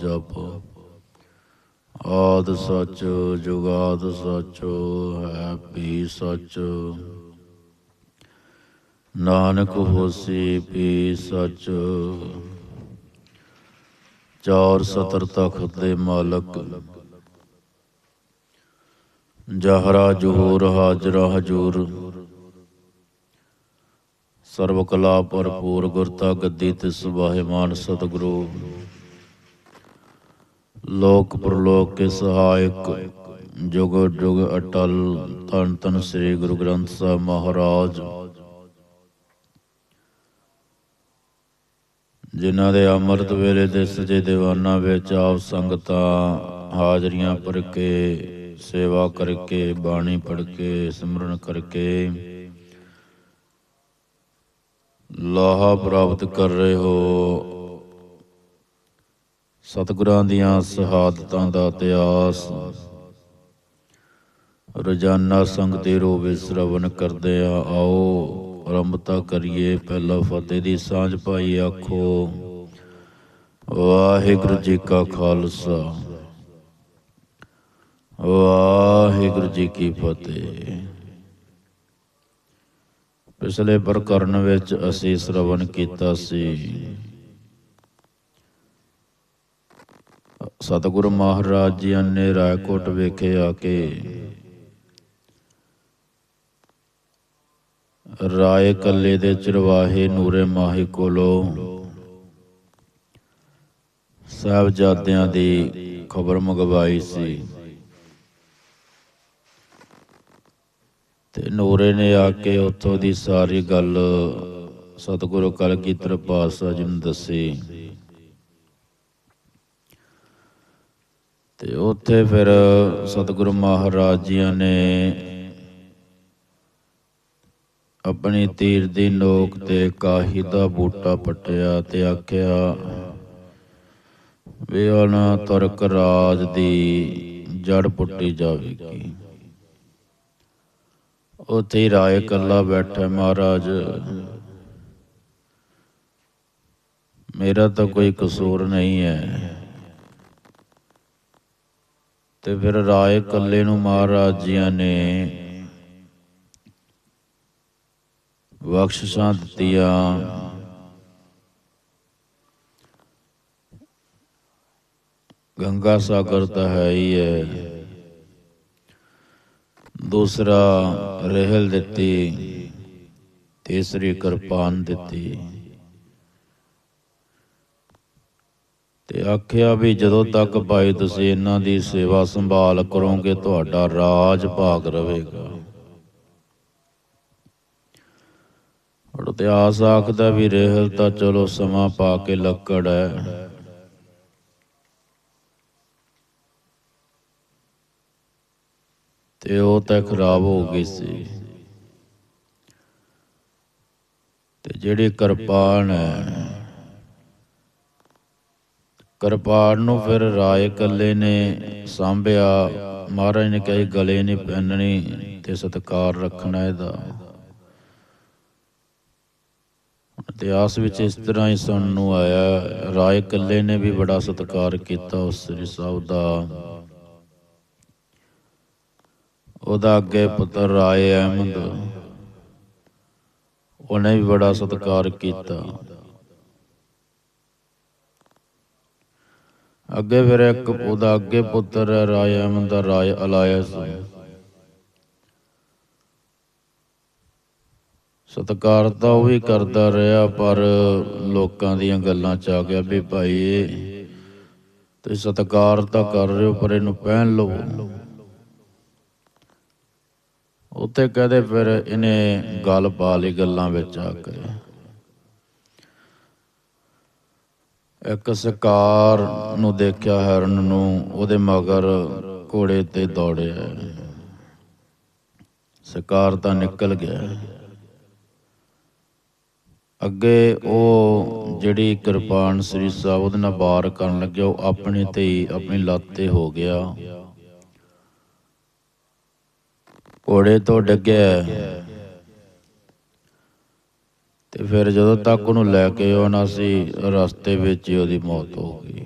ਜਪ। ਆਦ ਸੱਚ, ਜੁਗਾਦ ਸੱਚ, ਹੈ ਵੀ ਸੱਚ। ਨਾਨਕ ਹੋਸੀ ਵੀ ਸੱਚ। ਚਾਰ ਸਤਰ ਤਖਤ ਦੇ ਮਾਲਕ। ਜਹਰਾ ਜੋਰ ਹਾਜਰਾ ਹਜੂਰ। ਸਰਬ ਕਲਾ ਭਰਪੂਰ ਗੁਰਤਾ ਗੱਦੀ ਤੇ ਵਾਹਿਮਾਨ ਸਤਿਗੁਰੂ। ਲੋਕ ਪ੍ਰਲੋਕ ਕੇ ਸਹਾਇਕ, ਜੁਗ ਜੁਗ ਅਟਲ ਤਨ ਤਨ ਸ੍ਰੀ ਗੁਰੂ ਗ੍ਰੰਥ ਸਾਹਿਬ ਮਹਾਰਾਜ। ਜਿਨ੍ਹਾਂ ਦੇ ਅੰਮ੍ਰਿਤ ਵੇਲੇ ਦੇ ਸਜੇ ਦੀਵਾਨਾਂ ਵਿੱਚ ਆਪ ਸੰਗਤਾਂ ਹਾਜ਼ਰੀਆਂ ਭਰ ਕੇ, ਸੇਵਾ ਕਰਕੇ, ਬਾਣੀ ਪੜ੍ਹ ਕੇ, ਸਿਮਰਨ ਕਰਕੇ ਲਾਹਾ ਪ੍ਰਾਪਤ ਕਰ ਰਹੇ ਹੋ। ਸਤਿਗੁਰਾਂ ਦੀਆਂ ਸ਼ਹਾਦਤਾਂ ਦਾ ਇਤਿਹਾਸ। ਰੋਜ਼ਾਨਾ ਸੰਗਤੀ ਰੂਪ ਵਿੱਚ ਸ਼ਰਵਣ ਕਰਦੇ ਆ, ਆਓ ਆਰੰਭਤਾ ਕਰੀਏ, ਪਹਿਲਾ ਫਤਿਹ ਦੀ ਸਾਂਝ ਪਾਈ ਆਖੋ। ਵਾਹਿਗੁਰੂ ਜੀ ਕਾ ਖਾਲਸਾ। ਵਾਹਿਗੁਰੂ ਜੀ ਕੀ ਫਤਿਹ। ਪਿਛਲੇ ਪ੍ਰਕਰਨ ਵਿੱਚ ਅਸੀਂ ਸ਼ਰਵਣ ਕੀਤਾ ਸੀ। ਸਤਿਗੁਰੂ ਮਹਾਰਾਜ ਜੀ ਨੇ ਰਾਏਕੋਟ ਵੇਖੇ ਆ ਕੇ ਰਾਏ ਕੱਲੇ ਦੇ ਚਰਵਾਹੇ ਨੂਰੇ ਮਾਹੀ ਕੋਲੋਂ ਸਾਹਿਬਜ਼ਾਦਿਆਂ ਦੀ ਖਬਰ ਮੰਗਵਾਈ ਸੀ। ਤੇ ਨੂਰੇ ਨੇ ਆ ਕੇ ਉੱਥੋਂ ਦੀ ਸਾਰੀ ਗੱਲ ਸਤਿਗੁਰੂ ਕਲਗੀਧਰ ਪਾਤਸ਼ਾਹ ਜੀ ਨੂੰ ਦੱਸੀ। ਤੇ ਉੱਥੇ ਫਿਰ ਸਤਿਗੁਰੂ ਮਹਾਰਾਜ ਜੀਆਂ ਨੇ ਆਪਣੀ ਤੀਰ ਦੀ ਨੋਕ ਤੇ ਕਾਹੀ ਦਾ ਬੂਟਾ ਪਟਿਆ ਤੇ ਆਖਿਆ, ਵੀ ਉਹਨਾਂ ਤੁਰਕ ਰਾਜ ਦੀ ਜੜ ਪੁੱਟੀ ਜਾਵੇਗੀ। ਉੱਥੇ ਰਾਏ ਕੱਲਾ ਬੈਠਾ, ਮਹਾਰਾਜ, ਮੇਰਾ ਤਾਂ ਕੋਈ ਕਸੂਰ ਨਹੀਂ ਹੈ। ਤੇ ਫਿਰ ਰਾਏ ਕੱਲੇ ਨੂੰ ਮਹਾਰਾਜ ਜੀਆਂ ਨੇ ਬਖਸ਼ਿਸ਼ਾਂ ਦਿੱਤੀਆਂ। ਗੰਗਾ ਸਾਗਰ ਤਾਂ ਹੈ ਹੀ ਹੈ। ਦੂਸਰਾ ਰਹਿਲ ਦਿੱਤੀ, ਤੀਸਰੀ ਕਿਰਪਾਨ ਦਿੱਤੀ। ਤੇ ਆਖਿਆ ਵੀ ਜਦੋਂ ਤੱਕ ਭਾਈ ਤੁਸੀਂ ਇਹਨਾਂ ਦੀ ਸੇਵਾ ਸੰਭਾਲ ਕਰੋਗੇ, ਤੁਹਾਡਾ ਰਾਜ ਭਾਗ ਰਹੇਗਾ। ਇਤਿਹਾਸ ਆਖਦਾ ਵੀ ਰਹਿਲ ਤਾਂ ਚਲੋ ਸਮਾਂ ਪਾ ਕੇ ਲੱਕੜ ਹੈ। ਤੇ ਉਹ ਤਾਂ ਖਰਾਬ ਹੋ ਗਈ ਸੀ। ਤੇ ਜਿਹੜੀ ਕਿਰਪਾਨ ਹੈ ਕਿਰਪਾਲ ਨੂੰ ਫਿਰ ਰਾਏ ਕੱਲੇ ਨੇ ਸਾਂਭਿਆ। ਮਹਾਰਾਜ ਨੇ ਕਿਹਾ, ਇਹ ਗਲੇ ਨਹੀਂ ਪਹਿਨਣੀ ਤੇ ਸਤਕਾਰ ਰੱਖਣਾ ਇਹਦਾ। ਇਤਿਹਾਸ ਵਿੱਚ ਇਸ ਤਰ੍ਹਾਂ ਹੀ ਸੁਣਨ ਨੂੰ ਆਇਆ, ਰਾਏ ਕੱਲੇ ਨੇ ਵੀ ਬੜਾ ਸਤਿਕਾਰ ਕੀਤਾ ਉਸ ਸ੍ਰੀ ਸਾਹਿਬ ਦਾ। ਉਹਦਾ ਅੱਗੇ ਪੁੱਤਰ ਰਾਏ ਅਹਿਮਦ, ਉਹਨੇ ਵੀ ਬੜਾ ਸਤਿਕਾਰ ਕੀਤਾ। ਅੱਗੇ ਫਿਰ ਇੱਕ ਉਹਦਾ ਅੱਗੇ ਪੁੱਤਰ ਹੈ ਰਾਏ ਅਹਿਮਦ ਦਾ ਰਾਏ ਅਲਾਇਸ। ਸਤਿਕਾਰ ਤਾਂ ਉਹ ਵੀ ਕਰਦਾ ਰਿਹਾ, ਪਰ ਲੋਕਾਂ ਦੀਆਂ ਗੱਲਾਂ ਚ ਆ ਗਿਆ ਵੀ ਭਾਈ ਇਹ ਤੇ ਸਤਿਕਾਰ ਤਾਂ ਕਰ ਰਹੇ ਹੋ, ਪਰ ਇਹਨੂੰ ਪਹਿਨ ਲਵੋ ਉੱਤੇ ਕਹਦੇ ਫਿਰ ਇਹਨੇ ਗੱਲ ਪਾ ਲਈ ਗੱਲਾਂ ਵਿੱਚ ਆ ਕੇ। ਇੱਕ ਸ਼ਿਕਾਰ ਨੂੰ ਦੇਖਿਆ ਹਰਨ ਨੂੰ, ਉਹਦੇ ਮਗਰ ਘੋੜੇ ਤੇ ਦੌੜਿਆ। ਸ਼ਿਕਾਰ ਤਾਂ ਨਿਕਲ ਗਿਆ। ਅੱਗੇ ਉਹ ਜਿਹੜੀ ਕਿਰਪਾਨ ਸ੍ਰੀ ਸਾਹਿਬ ਉਹਦੇ ਨਾਲ ਵਾਰ ਕਰਨ ਲੱਗਿਆ, ਉਹ ਆਪਣੇ ਤੇ ਹੀ ਆਪਣੀ ਲੱਤ ਤੇ ਹੋ ਗਿਆ। ਘੋੜੇ ਤੋਂ ਡਿੱਗਿਆ। ਤੇ ਫਿਰ ਜਦੋਂ ਤੱਕ ਉਹਨੂੰ ਲੈ ਕੇ ਆਉਣਾ ਸੀ, ਰਸਤੇ ਵਿੱਚ ਹੀ ਉਹਦੀ ਮੌਤ ਹੋ ਗਈ।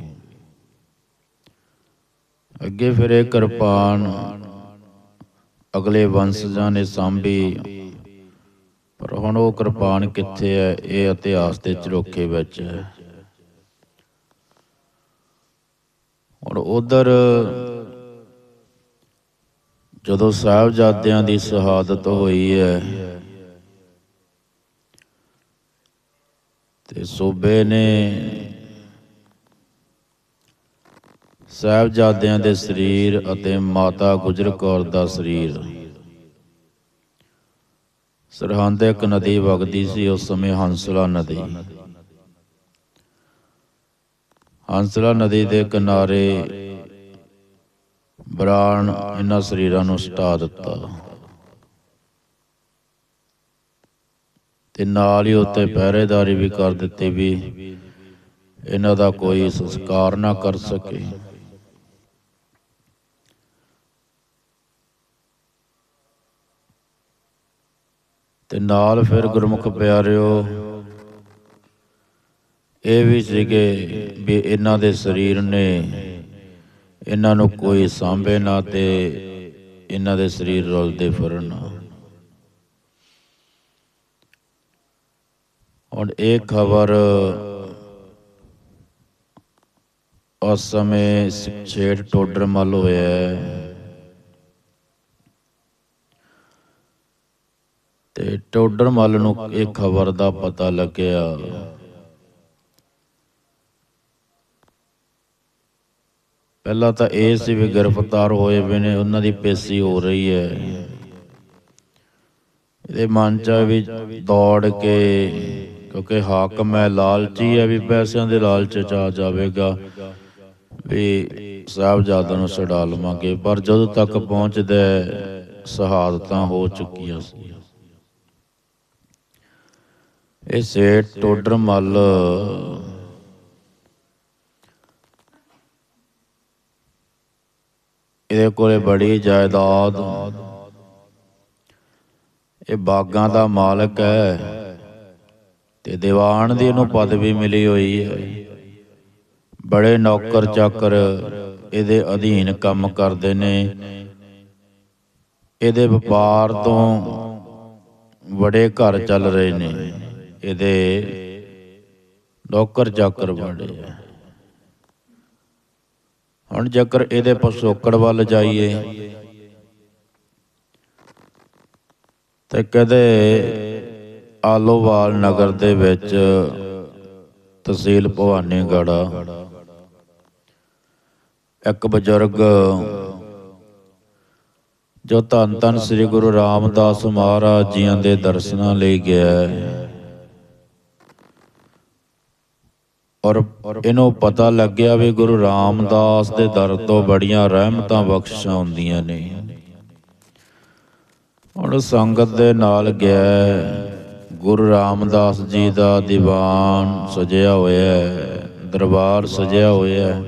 ਅੱਗੇ ਫਿਰ ਇਹ ਕਿਰਪਾਨ ਅਗਲੇ ਵੰਸ਼ਜਾਂ ਨੇ ਸਾਂਭੀ। ਪਰ ਹੁਣ ਉਹ ਕਿਰਪਾਨ ਕਿੱਥੇ ਹੈ, ਇਹ ਇਤਿਹਾਸ ਦੇ ਚਰੋਖੇ ਵਿੱਚ ਹੈ। ਹੁਣ ਉਧਰ ਜਦੋਂ ਸਾਹਿਬਜ਼ਾਦਿਆਂ ਦੀ ਸ਼ਹਾਦਤ ਹੋਈ ਹੈ ਤੇ ਸੂਬੇ ਨੇ। ਸਾਹਿਬਜ਼ਾਦਿਆਂ ਦੇ ਸਰੀਰ ਅਤੇ ਮਾਤਾ ਗੁਜਰ ਕੌਰ ਦਾ ਸਰੀਰ। ਸਰਹੰਦ ਇੱਕ ਨਦੀ ਵਗਦੀ ਸੀ, ਉਸ ਸਮੇਂ ਹੰਸਲਾ ਨਦੀ। ਹੰਸਲਾ ਨਦੀ ਦੇ ਕਿਨਾਰੇ ਬਰਾਨ ਇਹਨਾਂ ਸਰੀਰਾਂ ਨੂੰ ਸਟਾ ਦਿੱਤਾ। ਤੇ ਨਾਲ ਹੀ ਉੱਤੇ ਪਹਿਰੇਦਾਰੀ ਵੀ ਕਰ ਦਿੱਤੀ ਵੀ ਇਹਨਾਂ ਦਾ ਕੋਈ ਸੰਸਕਾਰ ਨਾ ਕਰ ਸਕੇ। ਤੇ ਨਾਲ ਫਿਰ ਗੁਰਮੁਖ ਪਿਆਰਿਓ ਇਹ ਵੀ ਸੀਗੇ ਵੀ ਇਹਨਾਂ ਦੇ ਸਰੀਰ ਨੇ ਇਹਨਾਂ ਨੂੰ ਕੋਈ ਸਾਂਭੇ ਨਾ ਤੇ ਇਹਨਾਂ ਦੇ ਸਰੀਰ ਰੁਲਦੇ ਫਿਰਨ। ਹੁਣ ਇਹ ਖਬਰ ਉਸ ਸਮੇਂ ਛੇੜ ਟੋਡਰ ਮੱਲ ਹੋਇਆ ਤੇ ਟੋਡਰ ਮੱਲ ਨੂੰ ਇਹ ਖਬਰ ਦਾ ਪਤਾ ਲੱਗਿਆ। ਪਹਿਲਾਂ ਤਾਂ ਇਹ ਸੀ ਵੀ ਗ੍ਰਿਫਤਾਰ ਹੋਏ ਵੇ ਨੇ, ਉਹਨਾਂ ਦੀ ਪੇਸ਼ੀ ਹੋ ਰਹੀ ਹੈ। ਇਹਦੇ ਮਨ ਚ ਵੀ ਦੌੜ ਕੇ ਕਿਉਂਕਿ ਹਾਕਮ ਹੈ ਲਾਲਚੀ ਹੈ ਵੀ ਪੈਸਿਆਂ ਦੇ ਲਾਲਚ ਚ ਆ ਜਾਵੇਗਾ। ਵੀ ਸਾਹਿਬਜ਼ਾਦਿਆਂ ਨੂੰ ਛਡਾ ਲਵਾਂਗੇ। ਪਰ ਜਦੋਂ ਤੱਕ ਪਹੁੰਚਦਾ ਸ਼ਹਾਦਤਾਂ ਹੋ ਚੁੱਕੀਆਂ ਸੀ। ਇਹ ਸੇਠ ਟੋਡਰ ਮੱਲ ਇਹਦੇ ਕੋਲੇ ਬੜੀ ਜਾਇਦਾਦ। ਇਹ ਬਾਗਾਂ ਦਾ ਮਾਲਕ ਹੈ। ਤੇ ਦੀਵਾਨ ਦੀ ਇਹਨੂੰ ਪਦਵੀ ਮਿਲੀ ਹੋਈ ਹੈ। ਬੜੇ ਨੌਕਰ ਚਾਕਰ ਇਹਦੇ ਅਧੀਨ ਕੰਮ ਕਰਦੇ ਨੇ। ਇਹਦੇ ਵਪਾਰ ਤੋਂ ਬੜੇ ਘਰ ਚੱਲ ਰਹੇ ਨੇ। ਇਹਦੇ ਨੌਕਰ ਚਾਕਰ ਬੜੇ ਆ। ਹੁਣ ਜੇਕਰ ਇਹਦੇ ਪਸੋਕੜ ਵੱਲ ਜਾਈਏ ਤੇ ਕਦੇ ਆਲੋਵਾਲ ਨਗਰ ਦੇ ਵਿੱਚ ਤਹਿਸੀਲ ਭਵਾਨੀਗੜ੍ਹ। ਇੱਕ ਬਜ਼ੁਰਗ ਜੋ ਧੰਨ ਧੰਨ ਸ੍ਰੀ ਗੁਰੂ ਰਾਮਦਾਸ ਮਹਾਰਾਜ ਜੀਆਂ ਦੇ ਦਰਸ਼ਨਾਂ ਲਈ ਗਿਆ ਔਰ ਇਹਨੂੰ ਪਤਾ ਲੱਗਿਆ ਵੀ ਗੁਰੂ ਰਾਮਦਾਸ ਦੇ ਦਰ ਤੋਂ ਬੜੀਆਂ ਰਹਿਮਤਾਂ ਬਖਸ਼ਾਂ ਹੁੰਦੀਆਂ ਨੇ। ਹੁਣ ਸੰਗਤ ਦੇ ਨਾਲ ਗਿਆ ਗੁਰੂ ਰਾਮਦਾਸ ਜੀ ਦਾ ਦੀਵਾਨ ਸਜਿਆ ਹੋਇਆ ਹੈ, ਦਰਬਾਰ ਸਜਿਆ ਹੋਇਆ ਹੈ।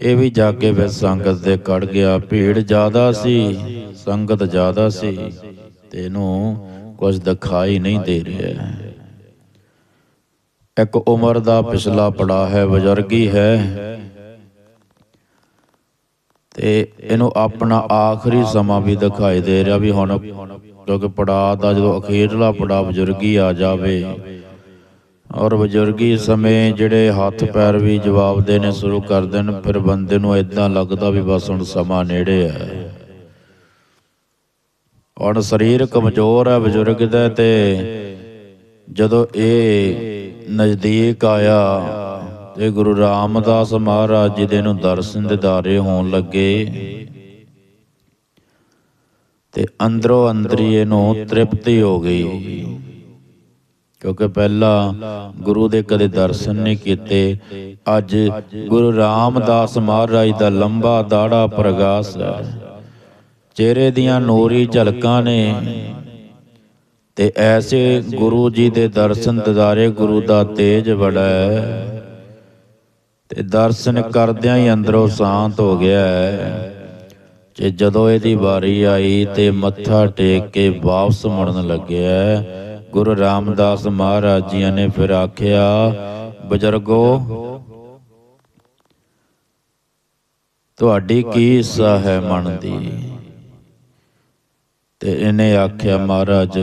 ਇਹ ਵੀ ਜਾ ਕੇ ਫਿਰ ਸੰਗਤ ਦੇ ਕੜ ਗਿਆ। ਭੀੜ ਜ਼ਿਆਦਾ ਸੀ, ਸੰਗਤ ਜ਼ਿਆਦਾ ਸੀ। ਤੇ ਇਹਨੂੰ ਕੁਝ ਦਿਖਾਈ ਨਹੀਂ ਦੇ ਰਿਹਾ ਇੱਕ ਉਮਰ ਦਾ ਪਿਛਲਾ ਪੜਾ ਹੈ, ਬਜ਼ੁਰਗੀ ਹੈ। ਤੇ ਇਹਨੂੰ ਆਪਣਾ ਆਖਰੀ ਸਮਾਂ ਵੀ ਦਿਖਾਈ ਦੇ ਰਿਹਾ ਵੀ ਹੁਣ ਕਿਉਂਕਿ ਪੜਾ ਦਾ ਜਦੋਂ ਅਖੀਰਲਾ ਪੜਾ ਬਜ਼ੁਰਗੀ ਆ ਜਾਵੇ ਔਰ ਬਜ਼ੁਰਗੀ ਸਮੇਂ ਜਿਹੜੇ ਹੱਥ ਪੈਰ ਵੀ ਜਵਾਬ ਦੇਣੇ ਸ਼ੁਰੂ ਕਰ ਦੇਣ, ਫਿਰ ਬੰਦੇ ਨੂੰ ਇਦਾਂ ਲੱਗਦਾ ਵੀ ਬਸ ਹੁਣ ਸਮਾਂ ਨੇੜੇ ਹੈ। ਹੁਣ ਸਰੀਰ ਕਮਜ਼ੋਰ ਹੈ ਬਜ਼ੁਰਗ ਦਾ ਤੇ ਜਦੋਂ ਇਹ ਨਜ਼ਦੀਕ ਆਇਆ ਤੇ ਗੁਰੂ ਰਾਮਦਾਸ ਮਹਾਰਾਜ ਜੀ ਦੇ ਨੂੰ ਦਰਸ਼ਨ ਦਿਦਾਰੇ ਹੋਣ ਲੱਗੇ ਤੇ ਅੰਦਰੋਂ ਅੰਦਰੀ ਇਹਨੂੰ ਤ੍ਰਿਪਤੀ ਹੋ ਗਈ। ਕਿਉਂਕਿ ਪਹਿਲਾਂ ਗੁਰੂ ਦੇ ਕਦੇ ਦਰਸ਼ਨ ਨਹੀਂ ਕੀਤੇ। ਅੱਜ ਗੁਰੂ ਰਾਮਦਾਸ ਮਹਾਰਾਜ ਦਾ ਲੰਬਾ ਦਾੜਾ ਪ੍ਰਗਾਸ ਚਿਹਰੇ ਦੀਆਂ ਨੂਰੀ ਝਲਕਾਂ ਨੇ। ਤੇ ਐਸੇ ਗੁਰੂ ਜੀ ਦੇ ਦਰਸ਼ਨ ਦਿਦਾਰੇ ਗੁਰੂ ਦਾ ਤੇਜ ਬੜਾ ਤੇ ਦਰਸ਼ਨ ਕਰਦਿਆਂ ਹੀ ਅੰਦਰੋਂ ਸ਼ਾਂਤ ਹੋ। ਗਿਆ ਹੈ। ਤੇ ਜਦੋਂ ਇਹਦੀ ਵਾਰੀ ਆਈ ਤੇ ਮੱਥਾ ਟੇਕ ਕੇ ਵਾਪਸ ਮੁੜਨ ਲੱਗਿਆ, ਗੁਰੂ ਰਾਮਦਾਸ ਮਹਾਰਾਜ ਜੀ ਨੇ ਫਿਰ ਆਖਿਆ, ਬਜ਼ੁਰਗੋ, ਤੁਹਾਡੀ ਕੀ ਹਿੱਸਾ ਹੈ ਮਨ ਦੀ? ਤੇ ਇਹਨੇ ਆਖਿਆ, ਮਹਾਰਾਜ,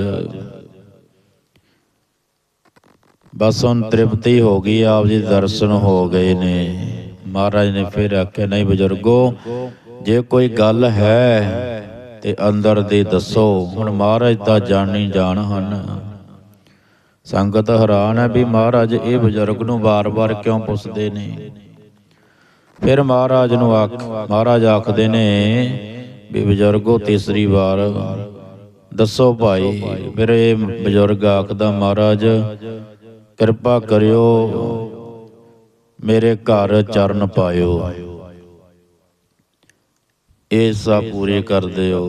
ਬਸ ਹੁਣ ਤ੍ਰਿਪਤੀ ਹੋ ਗਈ, ਆਪ ਜੀ ਦਰਸ਼ਨ ਹੋ ਗਏ ਨੇ। ਮਹਾਰਾਜ ਨੇ ਫਿਰ ਆਖਿਆ, ਨਹੀਂ ਬਜ਼ੁਰਗੋ ਜੇ ਕੋਈ ਗੱਲ ਹੈ ਤੇ ਅੰਦਰ ਦੇ ਦੱਸੋ, ਹੁਣ ਮਹਾਰਾਜ ਤਾਂ ਜਾਣੀ ਜਾਣ ਹਨ। ਸੰਗਤ ਹੈਰਾਨ ਹੈ ਵੀ ਮਹਾਰਾਜ ਇਹ ਬਜ਼ੁਰਗ ਨੂੰ ਵਾਰ-ਵਾਰ ਕਿਉਂ ਪੁੱਛਦੇ ਨੇ? ਫਿਰ ਮਹਾਰਾਜ ਨੂੰ ਆਖ, ਮਹਾਰਾਜ ਆਖਦੇ ਨੇ ਵੀ ਬਜ਼ੁਰਗੋ, ਤੀਸਰੀ ਵਾਰ ਦੱਸੋ ਭਾਈ, ਫਿਰ ਇਹ ਬਜ਼ੁਰਗ ਆਖਦਾ, ਮਹਾਰਾਜ, ਕਿਰਪਾ ਕਰਿਓ, ਮੇਰੇ ਘਰ ਚਰਨ ਪਾਇਓ। ਇਹ ਸਾ ਪੂਰੇ ਕਰ ਦਿਓ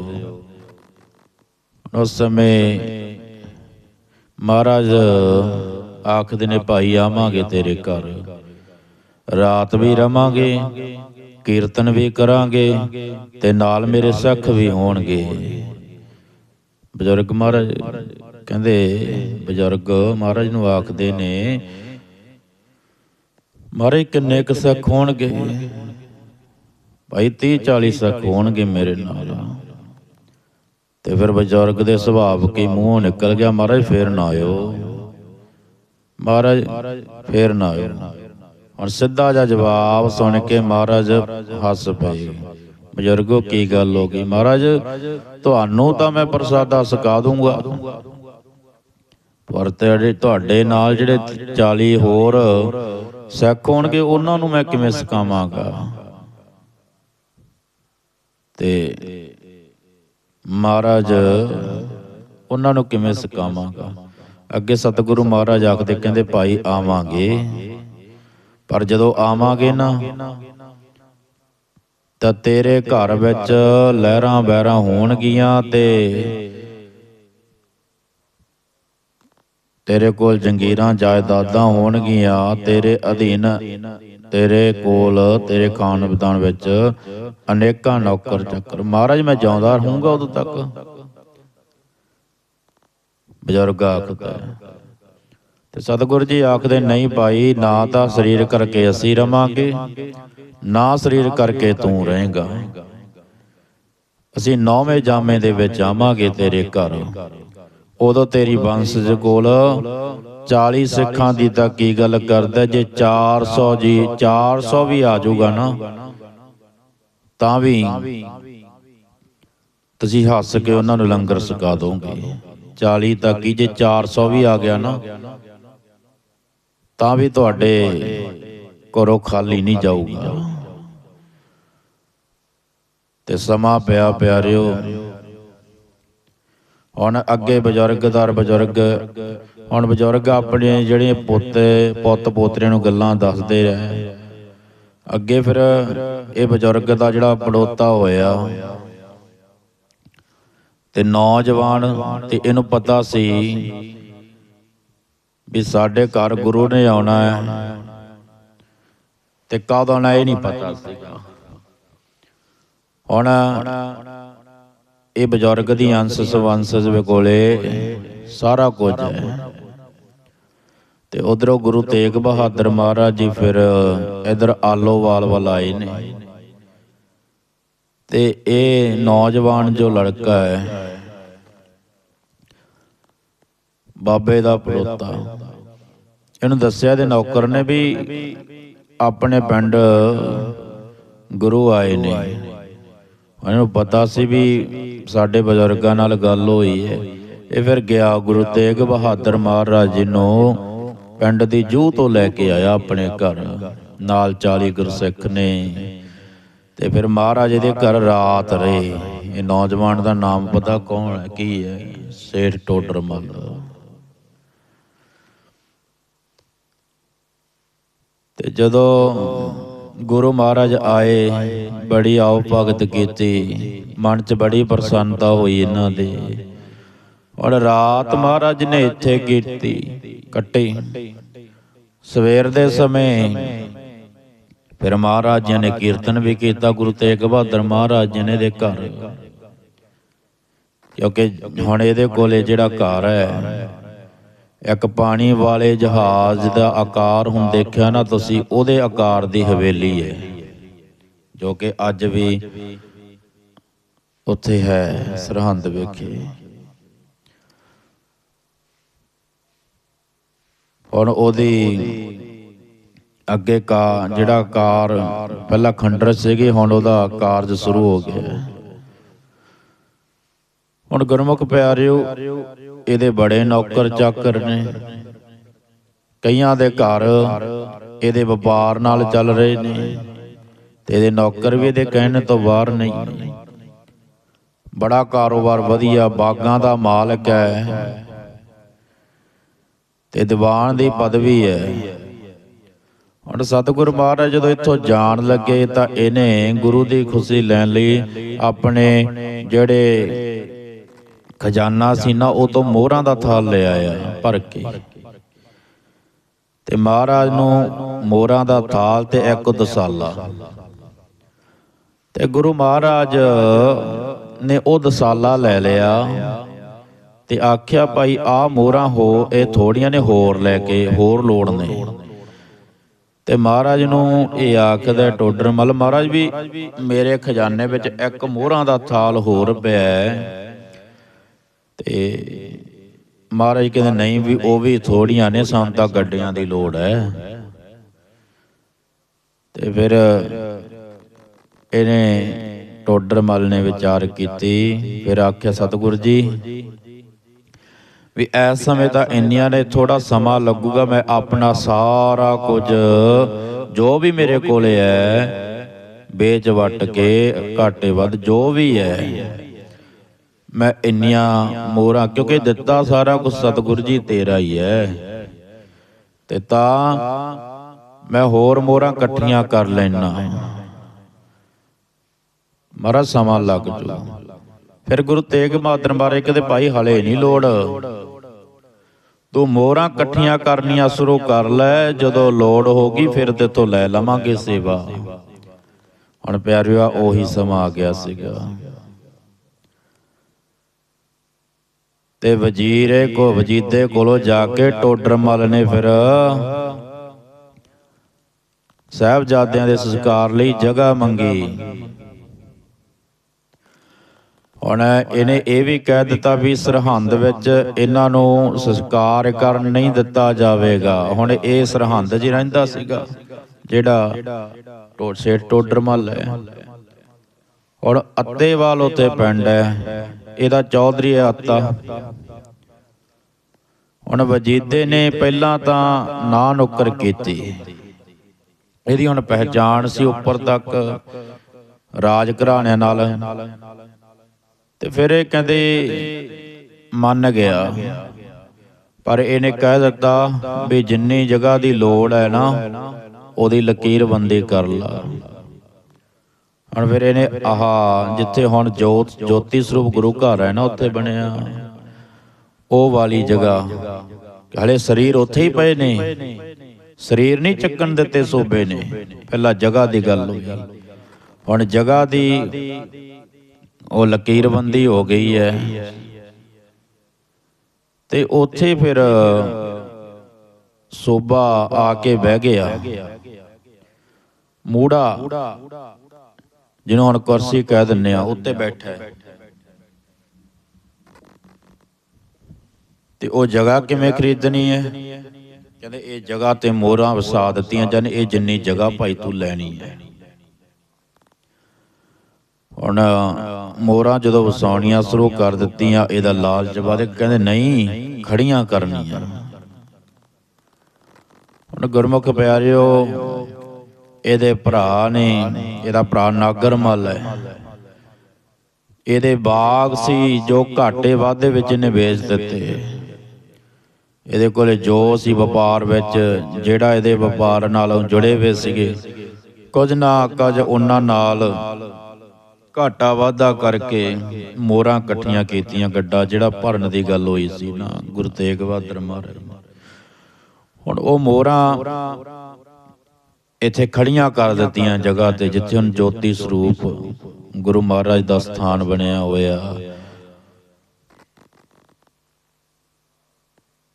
ਉਸ ਸਮੇਂ ਮਹਾਰਾਜ ਆਖਦੇ ਨੇ, ਭਾਈ, ਆਵਾਂਗੇ ਤੇਰੇ ਘਰ। ਰਾਤ ਵੀ ਰਵਾਂਗੇ, ਕੀਰਤਨ ਵੀ ਕਰਾਂਗੇ ਤੇ ਨਾਲ ਮੇਰੇ ਸਖ ਵੀ ਹੋਣਗੇ। ਬਜ਼ੁਰਗ ਮਹਾਰਾਜ ਕਹਿੰਦੇ, ਬਜ਼ੁਰਗ ਮਹਾਰਾਜ ਨੂੰ ਆਖਦੇ ਨੇ ਮਹਾਰਾਜ ਕਿੰਨੇ ਕੁ ਸਖ ਹੋਣਗੇ? ਭਾਈ 30 40 ਸਖ ਹੋਣਗੇ ਮੇਰੇ ਨਾਲ। ਤੇ ਫਿਰ ਬਜ਼ੁਰਗ ਦੇ ਸੁਭਾਵ ਕੀ ਮੂੰਹੋਂ ਨਿਕਲ ਗਿਆ ਮਹਾਰਾਜ ਫੇਰ ਨਾ ਆਇਓ। ਮਹਾਰਾਜ ਫੇਰ ਨਾ ਆਇਓ। ਹੁਣ ਸਿੱਧਾ ਜਿਹਾ ਜਵਾਬ ਸੁਣ ਕੇ ਮਹਾਰਾਜ ਹੱਸ ਪਏ। ਬਜ਼ੁਰਗੋ ਕੀ ਗੱਲ ਹੋ ਗਈ? ਮਹਾਰਾਜ ਤੁਹਾਨੂੰ ਤਾਂ ਮੈਂ ਪ੍ਰਸਾਦਾ ਸਕਾ ਦੂੰਗਾ। ਪਰ ਤੇਰੇ ਤੁਹਾਡੇ ਨਾਲ ਜਿਹੜੇ 40 ਹੋਰ ਸਿੱਖ ਹੋਣਗੇ ਉਹਨਾਂ ਨੂੰ ਮੈਂ ਕਿਵੇਂ ਸਿਖਾਵਾਂਗਾ? ਤੇ ਮਹਾਰਾਜ, ਉਹਨਾਂ ਨੂੰ ਕਿਵੇਂ ਸਿਖਾਵਾਂਗਾ? ਅੱਗੇ ਸਤਿਗੁਰੂ ਮਹਾਰਾਜ ਆਖਦੇ ਕਹਿੰਦੇ, ਭਾਈ, ਆਵਾਂਗੇ। ਪਰ ਜਦੋਂ ਆਵਾਂਗੇ ਨਾ, ਤਾਂ ਤੇਰੇ ਘਰ ਵਿੱਚ ਲਹਿਰਾਂ ਬਹਿਰਾਂ ਹੋਣਗੀਆਂ ਤੇ ਤੇਰੇ ਕੋਲ ਜੰਗੀਰਾਂ, ਜਾਇਦਾਦਾਂ ਹੋਣਗੀਆਂ, ਤੇਰੇ ਅਧੀਨ ਤੇਰੇ ਕੋਲ, ਤੇਰੇ ਖਾਨ ਵਿਦਾਨ ਵਿੱਚ ਅਨੇਕਾਂ ਨੌਕਰ ਚੱਕਰ। ਮਹਾਰਾਜ, ਮੈਂ ਜਿਉਂਦਾ ਰਹੂੰਗਾ ਉਦੋਂ ਤੱਕ। ਬਜ਼ੁਰਗ ਆਖਦਾ ਤੇ ਸਤਿਗੁਰੂ ਜੀ ਆਖਦੇ, ਨਹੀਂ ਭਾਈ, ਨਾ ਤਾਂ ਸਰੀਰ ਕਰਕੇ ਅਸੀਂ ਰਵਾਂਗੇ, ਨਾ ਸਰੀਰ ਕਰਕੇ ਤੂੰ ਰਹੇਗਾ। ਅਸੀਂ ਨੌਵੇਂ ਜਾਮੇ ਦੇ ਵਿੱਚ ਆਵਾਂਗੇ ਤੇਰੇ ਘਰ। ਉਦੋਂ ਤੇਰੀ ਵੰਸ਼ਜ ਕੋਲ 40 ਸਿੱਖਾਂ ਦੀ ਤਾਂ ਕੀ ਗੱਲ ਕਰਦਾ? ਜੇ 400 ਜੀ 400 ਵੀ ਆ ਜਾਊਗਾ ਨਾ। ਤਾਂ ਵੀ ਤੁਸੀਂ ਹੱਸ ਕੇ ਉਹਨਾਂ ਨੂੰ ਲੰਗਰ ਸਕਾ ਦੋਗੇ। 40 ਤੱਕ ਹੀ ਜੇ 400 ਵੀ ਆ ਗਿਆ ਨਾ ਤਾਂ ਵੀ ਤੁਹਾਡੇ ਘਰੋਂ ਖਾਲੀ ਨਹੀਂ ਜਾਊਗਾ। ਤੇ ਸਮਾਂ ਪਿਆ ਪਿਆਰਿਓ ਹੁਣ ਅੱਗੇ ਬਜ਼ੁਰਗਦਾਰ ਬਜ਼ੁਰਗ, ਹੁਣ ਬਜ਼ੁਰਗ ਆਪਣੇ ਜਿਹੜੇ ਪੋਤੇ, ਪੁੱਤ ਪੋਤਰਿਆਂ ਨੂੰ ਗੱਲਾਂ ਦੱਸਦੇ ਰਹੇ। ਅੱਗੇ ਫਿਰ ਇਹ ਬਜ਼ੁਰਗ ਦਾ ਜਿਹੜਾ ਪੜੋਤਾ ਹੋਇਆ, ਤੇ ਨੌਜਵਾਨ ਤੇ ਇਹਨੂੰ ਪਤਾ ਸੀ ਵੀ ਸਾਡੇ ਘਰ ਗੁਰੂ ਨੇ ਆਉਣਾ ਹੈ, ਤੇ ਕਦੋਂ ਆਉਣਾ ਇਹ ਨਹੀਂ ਪਤਾ ਸੀਗਾ। ਹੁਣ ਇਹ ਬਜ਼ੁਰਗ ਦੀ ਅੰਸ ਸਵੰਸਜ ਕੋਲੇ ਸਾਰਾ ਕੁਝ ਹੈ। ਤੇ ਉਧਰੋਂ ਗੁਰੂ ਤੇਗ ਬਹਾਦਰ ਮਹਾਰਾਜ ਜੀ ਫਿਰ ਇਧਰ ਆਲੋਵਾਲ ਵੱਲ ਆਏ ਨੇ। ਤੇ ਇਹ ਨੌਜਵਾਨ ਜੋ ਲੜਕਾ ਹੈ, ਬਾਬੇ ਦਾ ਪੜੋਤਾ। ਇਹਨੂੰ ਦੱਸਿਆ ਤੇ ਨੌਕਰ ਨੇ ਵੀ ਆਪਣੇ ਪਿੰਡ ਗੁਰੂ ਆਏ ਨੇ। ਉਹਨੂੰ ਪਤਾ ਸੀ ਵੀ ਸਾਡੇ ਬਜ਼ੁਰਗਾਂ ਨਾਲ ਗੱਲ ਹੋਈ ਹੈ ਇਹ ਫਿਰ ਗਿਆ ਗੁਰੂ ਤੇਗ ਬਹਾਦਰ ਮਹਾਰਾਜ ਜੀ ਨੂੰ ਪਿੰਡ ਦੀ ਜੂਹ ਤੋਂ ਲੈ ਕੇ ਆਇਆ ਆਪਣੇ ਘਰ। ਨਾਲ 40 ਗੁਰਸਿੱਖ ਨੇ। ਤੇ ਫਿਰ ਮਹਾਰਾਜ ਦੇ ਘਰ ਰਾਤ ਰਹੇ। ਇਹ ਨੌਜਵਾਨ ਦਾ ਨਾਮ ਪਤਾ ਕੌਣ ਹੈ? ਕੀ ਹੈ? ਸੇਠ ਟੋਡਰ ਮੱਲ। ਤੇ ਜਦੋਂ ਗੁਰੂ ਮਹਾਰਾਜ ਆਏ ਬੜੀ ਆਉ ਭਗਤ ਕੀਤੀ। ਮਨ 'ਚ ਬੜੀ ਪ੍ਰਸੰਨਤਾ ਹੋਈ ਇਹਨਾਂ ਦੇ। ਔਰ ਰਾਤ ਮਹਾਰਾਜ ਨੇ ਇੱਥੇ ਕੀਤੀ ਕੱਟੀ। ਸਵੇਰ ਦੇ ਸਮੇਂ ਫਿਰ ਮਹਾਰਾਜ ਜੀ ਨੇ ਕੀਰਤਨ ਵੀ ਕੀਤਾ ਗੁਰੂ ਤੇਗ ਬਹਾਦਰ ਮਹਾਰਾਜ ਜੀ ਨੇ ਦੇ ਘਰ। ਕਿਉਂਕਿ ਹੁਣ ਇਹਦੇ ਕੋਲੇ ਜਿਹੜਾ ਘਰ ਹੈ। ਇੱਕ ਪਾਣੀ ਵਾਲੇ ਜਹਾਜ਼ ਦਾ ਆਕਾਰ ਹੁਣ ਦੇਖਿਆ ਨਾ ਤੁਸੀਂ, ਉਹਦੇ ਆਕਾਰ ਦੀ ਹਵੇਲੀ ਹੈ ਜੋ ਕਿ ਅੱਜ ਵੀ ਉੱਥੇ ਹੈ, ਸਰਹੰਦ ਵਿਖੇ। ਹੁਣ ਉਹਦੀ ਅੱਗੇ ਕਾ, ਜਿਹੜਾ ਕਾਰ ਪਹਿਲਾਂ ਖੰਡਰ ਸੀਗੇ, ਹੁਣ ਉਹਦਾ ਕਾਰਜ ਸ਼ੁਰੂ ਹੋ ਗਿਆ। ਹੁਣ ਗੁਰਮੁਖ ਪਿਆਰਿਓ ਇਹਦੇ ਬੜੇ ਨੌਕਰ ਚਾਕਰ ਨੇ। ਕਈਆਂ ਦੇ ਘਰ ਇਹਦੇ ਵਪਾਰ ਨਾਲ ਚੱਲ ਰਹੇ ਨੇ ਤੇ ਇਹਦੇ ਨੌਕਰ ਵੀ ਇਹਦੇ ਕਹਿਣ ਤੋਂ ਬਾਹਰ ਨਹੀਂ। ਬੜਾ ਕਾਰੋਬਾਰ ਵਧੀਆ, ਬਾਗਾਂ ਦਾ ਮਾਲਕ ਹੈ। ਤੇ ਦੀਵਾਨ ਦੀ ਪਦਵੀ ਹੈ। ਹੁਣ ਸਤਿਗੁਰੂ ਮਹਾਰਾਜ ਜਦੋਂ ਇੱਥੋਂ ਜਾਣ ਲੱਗੇ ਤਾਂ ਇਹਨੇ ਗੁਰੂ ਦੀ ਖੁਸ਼ੀ ਲੈਣ ਲਈ ਆਪਣੇ ਜਿਹੜੇ ਖਜ਼ਾਨਾ ਸੀ ਨਾ, ਉਹ ਤੋਂ ਮੋਹਰਾਂ ਦਾ ਥਾਲ ਲੈ ਆਇਆ, ਭਰ ਕੇ। ਤੇ ਮਹਾਰਾਜ ਨੂੰ ਮੋਹਰਾਂ ਦਾ ਥਾਲ ਤੇ ਇੱਕ ਦਸਾਲਾ ਤੇ ਗੁਰੂ ਮਹਾਰਾਜ ਨੇ ਉਹ ਦਸਾਲਾ ਲੈ ਲਿਆ ਤੇ ਆਖਿਆ, ਭਾਈ, ਆ ਮੋਹਰਾਂ ਹੋ, ਇਹ ਥੋੜੀਆਂ ਨੇ ਹੋਰ ਲੈ ਕੇ, ਹੋਰ ਲੋੜ ਨੇ। ਤੇ ਮਹਾਰਾਜ ਨੂੰ ਇਹ ਆਖਦਾ ਟੋਡਰ ਮਲ, ਮਹਾਰਾਜ ਵੀ ਮੇਰੇ ਖਜ਼ਾਨੇ ਵਿੱਚ ਇੱਕ ਮੋਹਰਾਂ ਦਾ ਥਾਲ ਹੋਰ ਪਿਆ ਤੇ ਮਹਾਰਾਜ ਕਹਿੰਦੇ ਨਹੀਂ ਵੀ ਉਹ ਵੀ ਥੋੜੀਆਂ ਨੇ, ਸਾਨੂੰ ਤਾਂ ਗੱਡੀਆਂ ਦੀ ਲੋੜ ਹੈ। ਤੇ ਫਿਰ ਇਹਨੇ ਟੋਡਰ ਮਲ ਨੇ ਵਿਚਾਰ ਕੀਤੀ, ਫਿਰ ਆਖਿਆ, ਸਤਿਗੁਰ ਜੀ, ਵੀ ਇਸ ਸਮੇਂ ਤਾਂ ਇੰਨੀਆਂ ਨੇ ਥੋੜਾ ਸਮਾਂ ਲੱਗੂਗਾ, ਮੈਂ ਆਪਣਾ ਸਾਰਾ ਕੁਝ, ਜੋ ਵੀ ਮੇਰੇ ਕੋਲੇ ਹੈ, ਵੇਚ ਵਟ ਕੇ ਘਾਟੇ ਵੱਧ ਜੋ ਵੀ ਹੈ ਮੈਂ ਇੰਨੀਆਂ ਮੋਹਰਾਂ, ਕਿਉਂਕਿ ਦਿੱਤਾ ਸਾਰਾ ਕੁਝ ਸਤਿਗੁਰੂ ਜੀ ਤੇਰਾ ਹੀ ਹੈ। ਤੇ ਤਾਂ ਮੈਂ ਹੋਰ ਮੋਹਰਾਂ ਇਕੱਠੀਆਂ ਕਰ ਲੈਣਾ ਮਹਾਰਾਜ ਸਮਾਂ ਲੱਗ ਜੂ। ਫਿਰ ਗੁਰੂ ਤੇਗ ਬਹਾਦਰ ਬਾਰੇ ਕਹਿੰਦੇ ਭਾਈ ਹਲੇ ਨਹੀਂ ਲੋੜ। ਤੂੰ ਮੋਹਰਾਂ ਇਕੱਠੀਆਂ ਕਰਨੀਆਂ ਸ਼ੁਰੂ ਕਰ ਲੈ, ਜਦੋਂ ਲੋੜ ਹੋਗੀ ਫਿਰ ਤੇ ਤੋਂ ਲੈ ਲਵਾਂਗੇ ਸੇਵਾ। ਹੁਣ ਪਿਆਰਿਓ ਉਹੀ ਸਮਾਂ ਆ ਗਿਆ ਸੀਗਾ। ਤੇ ਵਜ਼ੀਰੇ ਕੋ ਵਜੀਦੇ ਕੋਲੋਂ ਜਾ ਕੇ ਟੋਡਰ ਮਲ ਨੇ ਫਿਰ। ਸਾਹਿਬਜ਼ਾਦਿਆਂ ਦੇ ਸੰਸਕਾਰ ਲਈ ਜਗ੍ਹਾ ਮੰਗੀ। ਹੁਣ ਇਹਨੇ ਇਹ ਵੀ ਕਹਿ ਦਿੱਤਾ ਵੀ ਸਰਹੰਦ ਵਿੱਚ ਇਹਨਾਂ ਨੂੰ ਸੰਸਕਾਰ ਕਰਨ ਨਹੀਂ ਦਿੱਤਾ ਜਾਵੇਗਾ। ਹੁਣ ਇਹ ਸਰਹੰਦ 'ਚ ਰਹਿੰਦਾ ਸੀਗਾ, ਜਿਹੜਾ ਟੋਡ ਸੇਠ ਟੋਡਰ ਮਲ ਹੈ। ਹੁਣ ਅੱਤੇਵਾਲ ਉਤੇ ਪਿੰਡ ਹੈ। ਇਹਦਾ ਚੌਧਰੀ ਹੈ ਹੁਣ ਵਜੀਦੇ ਨੇ ਪਹਿਲਾਂ ਤਾਂ ਨਾ ਨੁੱਕਰ ਕੀਤੀ। ਇਹਦੀ ਹੁਣ ਪਹਿਚਾਣ ਸੀ ਉੱਪਰ ਤੱਕ ਰਾਜ ਘਰਾਣਿਆਂ ਨਾਲ। ਤੇ ਫਿਰ ਇਹ ਕਹਿੰਦੇ ਮੰਨ ਗਿਆ। ਪਰ ਇਹਨੇ ਕਹਿ ਦਿੱਤਾ ਵੀ ਜਿੰਨੀ ਜਗ੍ਹਾ ਦੀ ਲੋੜ ਹੈ ਨਾ, ਉਹਦੀ ਲਕੀਰ ਬੰਦੀ ਕਰ ਲਾ। ਹੁਣ ਫਿਰ ਇਹਨੇ ਆਹ ਜਿੱਥੇ ਹੁਣ ਜੋਤ ਜੋਤੀ ਸਰੂਪ ਗੁਰੂ ਘਰ ਹੈ ਨਾ ਉੱਥੇ ਬਣਿਆ। ਉਹ ਵਾਲੀ ਜਗ੍ਹਾ। ਹਲੇ ਸਰੀਰ ਉੱਥੇ ਹੀ ਪਏ ਨੇ। ਸਰੀਰ ਨਹੀਂ ਚੱਕਣ ਦਿੱਤੇ ਸੋਬੇ ਨੇ। ਪਹਿਲਾਂ ਜਗ੍ਹਾ ਦੀ ਗੱਲ ਹੋਈ। ਹੁਣ ਜਗ੍ਹਾ ਦੀ ਉਹ ਲਕੀਰਬੰਦੀ ਹੋ ਗਈ ਹੈ। ਤੇ ਉੱਥੇ ਫਿਰ ਸੋਭਾ ਆ ਕੇ ਬਹਿ ਗਿਆ। ਮੂੜਾ ਜਿਹਨੂੰ ਹੁਣ ਕੁਰਸੀ ਕਹਿ ਦਿੰਨੇ ਆ ਉੱਤੇ ਬੈਠਾ ਹੈ। ਤੇ ਉਹ ਜਗ੍ਹਾ ਕਿਵੇਂ ਖਰੀਦਣੀ ਹੈ? ਕਹਿੰਦੇ ਇਹ ਜਗ੍ਹਾ ਤੇ ਮੋਹਰਾਂ ਵਸਾ ਦਿੱਤੀਆਂ ਜਨ ਇਹ ਜਿੰਨੀ ਜਗ੍ਹਾ ਭਾਈ ਤੂੰ ਲੈਣੀ ਹੈ। ਹੁਣ ਮੋਹਰਾਂ ਜਦੋਂ ਵਸਾਉਣੀਆਂ ਸ਼ੁਰੂ ਕਰ ਦਿੱਤੀਆਂ ਇਹਦਾ ਲਾਲਚ ਵਾਦੇ ਕਹਿੰਦੇ ਨਹੀਂ ਖੜੀਆਂ ਕਰਨੀਆਂ। ਹੁਣ ਗੁਰਮੁਖ ਪਿਆਰਿਓ ਇਹਦੇ ਭਰਾ ਨੇ, ਇਹਦਾ ਭਰਾ ਨਾਗਰਮਲ ਹੈ। ਇਹਦੇ ਬਾਗ ਸੀ ਜੋ ਘਾਟੇ ਵਾਧੇ ਵਿੱਚ ਇਹਨੇ ਵੇਚ ਦਿੱਤੇ। ਇਹਦੇ ਕੋਲੇ ਜੋ ਸੀ ਵਪਾਰ ਵਿੱਚ, ਜਿਹੜਾ ਇਹਦੇ ਵਪਾਰ ਨਾਲ ਜੁੜੇ ਹੋਏ ਸੀਗੇ। ਕੁਝ ਨਾ ਕੁਝ ਉਹਨਾਂ ਨਾਲ ਘਾਟਾ ਵਾਧਾ ਕਰਕੇ ਮੋਹਰਾਂ ਇਕੱਠੀਆਂ ਕੀਤੀਆਂ ਗੱਡਾ, ਜਿਹੜਾ ਭਰਨ ਦੀ ਗੱਲ ਹੋਈ ਸੀ ਨਾ, ਗੁਰੂ ਤੇਗ ਬਹਾਦਰ ਮਹਾਰਾਜ। ਹੁਣ ਉਹ ਮੋਹਰਾਂ ਇੱਥੇ ਖੜੀਆਂ ਕਰ ਦਿੱਤੀਆਂ ਜਗ੍ਹਾ ਤੇ ਜਿੱਥੇ ਹੁਣ ਜੋਤੀ ਸਰੂਪ ਗੁਰੂ ਮਹਾਰਾਜ ਦਾ ਸਥਾਨ ਬਣਿਆ ਹੋਇਆ।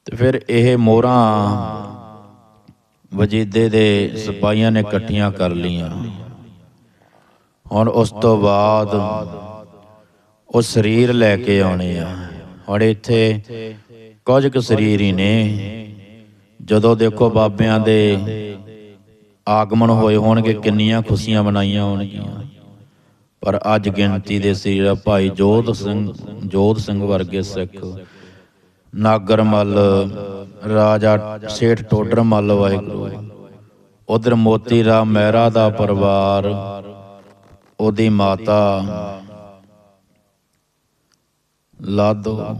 ਤੇ ਫਿਰ ਇਹ ਮੋਹਰਾਂ ਵਜੀਦੇ ਦੇ ਸਿਪਾਹੀਆਂ ਨੇ ਇਕੱਠੀਆਂ ਕਰ ਲੀਆਂ ਹੁਣ ਉਸ ਤੋਂ ਬਾਅਦ ਉਹ ਸਰੀਰ ਲੈ ਕੇ ਆਉਣੇ ਆ। ਹੁਣ ਇੱਥੇ ਕੁਝ ਕੁ ਸਰੀਰ ਹੀ ਨੇ। ਜਦੋਂ ਦੇਖੋ ਬਾਬਿਆਂ ਦੇ ਆਗਮਨ ਹੋਏ ਹੋਣਗੇ, ਕਿੰਨੀਆਂ ਖੁਸ਼ੀਆਂ ਮਨਾਈਆਂ ਹੋਣਗੀਆਂ। ਪਰ ਅੱਜ ਗਿਣਤੀ ਦੇ ਸਰੀਰ ਭਾਈ ਜੋਧ ਸਿੰਘ ਜੋਧ ਸਿੰਘ ਵਰਗੇ ਸਿੱਖ, ਨਾਗਰਮਲ, ਰਾਜਾ ਸੇਠ ਟੋਡਰ ਮੱਲ ਵਾਹਿਗੁਰੂ, ਉਧਰ ਮੋਤੀ ਰਾਮ ਮਹਿਰਾ ਦਾ ਪਰਿਵਾਰ, ਉਹਦੀ ਮਾਤਾ, ਲਾਦੋ,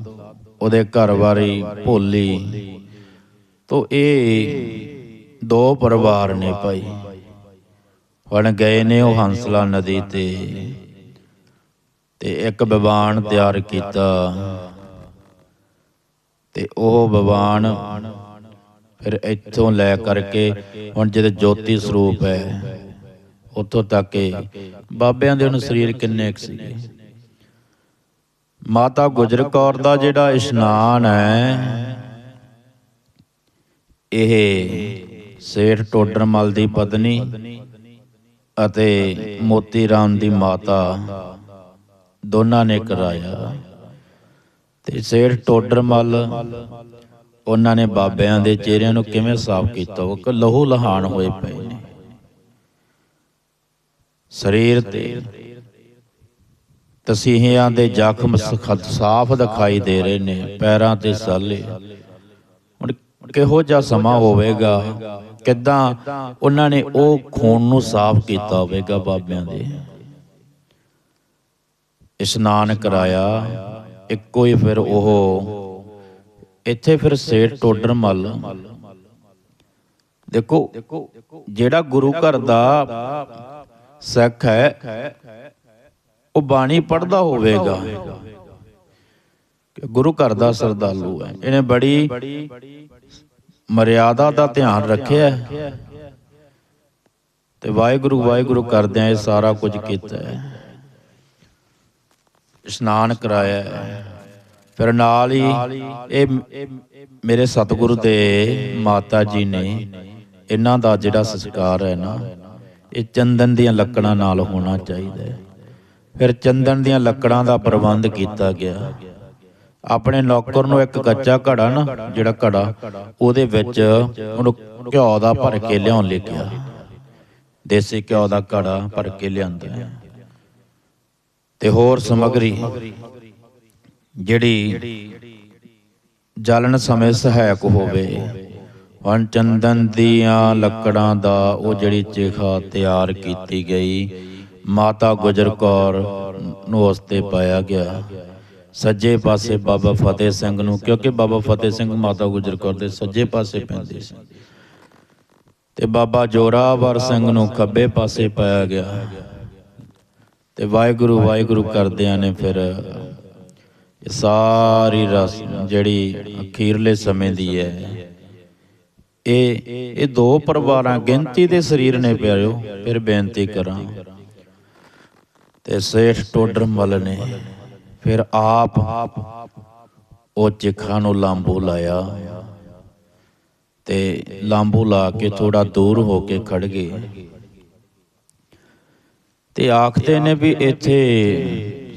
ਉਹਦੇ ਘਰ ਵਾਰੀ ਭੋਲੀ। ਤੋ ਇਹ ਦੋ ਪਰਿਵਾਰ ਨੇ ਭਾਈ। ਹੁਣ ਗਏ ਨੇ ਉਹ ਹੰਸਲਾ ਨਦੀ ਤੇ ਤੇ ਇੱਕ ਬਿਵਾਨ ਤਿਆਰ ਕੀਤਾ। ਤੇ ਉਹ ਬਿਵਾਨ ਫਿਰ ਇੱਥੋਂ ਲੈ ਕਰਕੇ ਹੁਣ ਜਿਹਦੇ ਜੋਤੀ ਸਰੂਪ ਹੈ, ਉੱਥੋਂ ਤੱਕ ਇਹ ਬਾਬਿਆਂ ਦੇ ਹੁਣ ਸਰੀਰ ਕਿੰਨੇ ਕੁ ਸੀਗੇ? ਮਾਤਾ ਗੁਜਰ ਕੌਰ ਦਾ ਜਿਹੜਾ ਇਸ਼ਨਾਨ ਹੈ, ਇਹ ਸੇਠ ਟੋਡਰਮਲ ਦੀ ਪਤਨੀ ਅਤੇ ਮੋਤੀ ਰਾਮ ਦੀ ਮਾਤਾ ਦੋਨਾਂ ਨੇ ਕਰਾਇਆ। ਤੇ ਸੇਠ ਟੋਡਰਮਲ ਉਹਨਾਂ ਨੇ ਬਾਬਿਆਂ ਦੇ ਚਿਹਰਿਆਂ ਨੂੰ ਕਿਵੇਂ ਸਾਫ਼ ਕੀਤਾ? ਉਹ ਲਹੂ ਲਹਾਨ ਹੋਏ ਪਏ ਨੇ। ਸਰੀਰ ਤੇ ਤਸੀਹਿਆਂ ਦੇ ਜ਼ਖਮ ਸਾਫ਼ ਦਿਖਾਈ ਦੇ ਰਹੇ ਨੇ, ਪੈਰਾਂ ਤੇ ਸਾਲੇ। ਹੁਣ ਕਿਹੋ ਜਿਹਾ ਸਮਾਂ ਹੋਵੇਗਾ? ਕਿੱਦਾਂ ਉਹਨਾਂ ਨੇ ਉਹ ਖੂਨ ਨੂੰ ਸਾਫ਼ ਕੀਤਾ ਹੋਵੇਗਾ ਬਾਬਿਆਂ ਦੇ। ਇਸ਼ਨਾਨ ਕਰਾਇਆ, ਇੱਕੋ ਹੀ ਫਿਰ ਉਹ ਇੱਥੇ ਫਿਰ ਸੇਠ ਟੋਡਰ ਮੱਲ। ਦੇਖੋ, ਜਿਹੜਾ ਗੁਰੂ ਘਰ ਦਾ ਸਿੱਖ ਹੈ, ਉਹ ਬਾਣੀ ਪੜਦਾ ਹੋਵੇਗਾ। ਕਿ ਗੁਰੂ ਘਰ ਦਾ ਸਰਦਾਲੂ ਹੈ। ਇਹਨੇ ਬੜੀ ਮਰਿਆਦਾ ਦਾ ਧਿਆਨ ਰੱਖਿਆ। ਤੇ ਵਾਹਿਗੁਰੂ ਵਾਹਿਗੁਰੂ ਕਰਦਿਆਂ ਇਹ ਸਾਰਾ ਕੁਝ ਕੀਤਾ ਹੈ। ਇਸ਼ਨਾਨ ਕਰਾਇਆ ਫਿਰ ਨਾਲ ਹੀ ਇਹ ਮੇਰੇ ਸਤਿਗੁਰੂ ਦੇ ਮਾਤਾ ਜੀ ਨੇ ਇਹਨਾਂ ਦਾ ਜਿਹੜਾ ਸੰਸਕਾਰ ਹੈ ਨਾ, ਇਹ ਚੰਦਨ ਦੀਆਂ ਲੱਕੜਾਂ ਨਾਲ ਹੋਣਾ ਚਾਹੀਦਾ ਹੈ। ਫਿਰ ਚੰਦਨ ਦੀਆਂ ਲੱਕੜਾਂ ਦਾ ਪ੍ਰਬੰਧ ਕੀਤਾ ਗਿਆ। ਆਪਣੇ ਨੌਕਰ ਨੂੰ ਇੱਕ ਕੱਚਾ ਘੜਾ ਨਾ, ਜਿਹੜਾ ਘੜਾ, ਉਹਦੇ ਵਿੱਚ ਉਹਨੂੰ ਘਿਓ ਦਾ ਭਰ ਕੇ ਲਿਆਉਣ ਲਿਖਿਆ ਦੇਸੀ ਘਿਓ ਦਾ ਘੜਾ ਭਰ ਕੇ ਲਿਆਂਦਾ ਹੈ। ਤੇ ਹੋਰ ਸਮਗਰੀ, ਜਿਹੜੀ ਜਲਨ ਸਮੇਂ ਸਹਾਇਕ ਹੋਵੇ ਹੁਣ ਚੰਦਨ ਦੀਆਂ ਲੱਕੜਾਂ ਦਾ ਉਹ ਜਿਹੜੀ ਚਿਖਾ ਤਿਆਰ ਕੀਤੀ ਗਈ, ਮਾਤਾ ਗੁਜਰ ਕੌਰ ਨੂੰ ਉਸ ਤੇ ਪਾਇਆ ਗਿਆ। ਸੱਜੇ ਪਾਸੇ ਬਾਬਾ ਫਤਿਹ ਸਿੰਘ ਨੂੰ, ਕਿਉਂਕਿ ਬਾਬਾ ਫਤਿਹ ਸਿੰਘ ਮਾਤਾ ਗੁਜਰ ਕੌਰ ਦੇ ਸੱਜੇ ਪਾਸੇ ਪੈਂਦੇ ਸੀ। ਤੇ ਬਾਬਾ ਜੋਰਾਵਰ ਸਿੰਘ ਨੂੰ ਖੱਬੇ ਪਾਸੇ ਪਾਇਆ ਗਿਆ। ਤੇ ਵਾਹਿਗੁਰੂ ਵਾਹਿਗੁਰੂ ਕਰਦਿਆਂ ਨੇ ਫਿਰ ਇਹ ਸਾਰੀ ਰਸ ਜਿਹੜੀ ਅਖੀਰਲੇ ਸਮੇਂ ਦੀ ਹੈ, ਇਹ ਇਹ ਦੋ ਪਰਿਵਾਰਾਂ ਗਿਣਤੀ ਦੇ ਸਰੀਰ ਨੇ ਪਿਆਰਿਓ, ਫਿਰ ਬੇਨਤੀ ਕਰਾਂ। ਤੇ ਸੇਠ ਟੋਡਰ ਮਲ ਨੇ ਫਿਰ ਆਪ ਉਹ ਚਿਖਾ ਨੂੰ ਲਾਂਬੂ ਲਾਇਆ ਤੇ ਲਾਂਬੂ ਲਾ ਕੇ ਥੋੜਾ ਦੂਰ ਹੋ ਕੇ ਖੜ ਗਏ। ਤੇ ਆਖਦੇ ਨੇ ਵੀ ਇੱਥੇ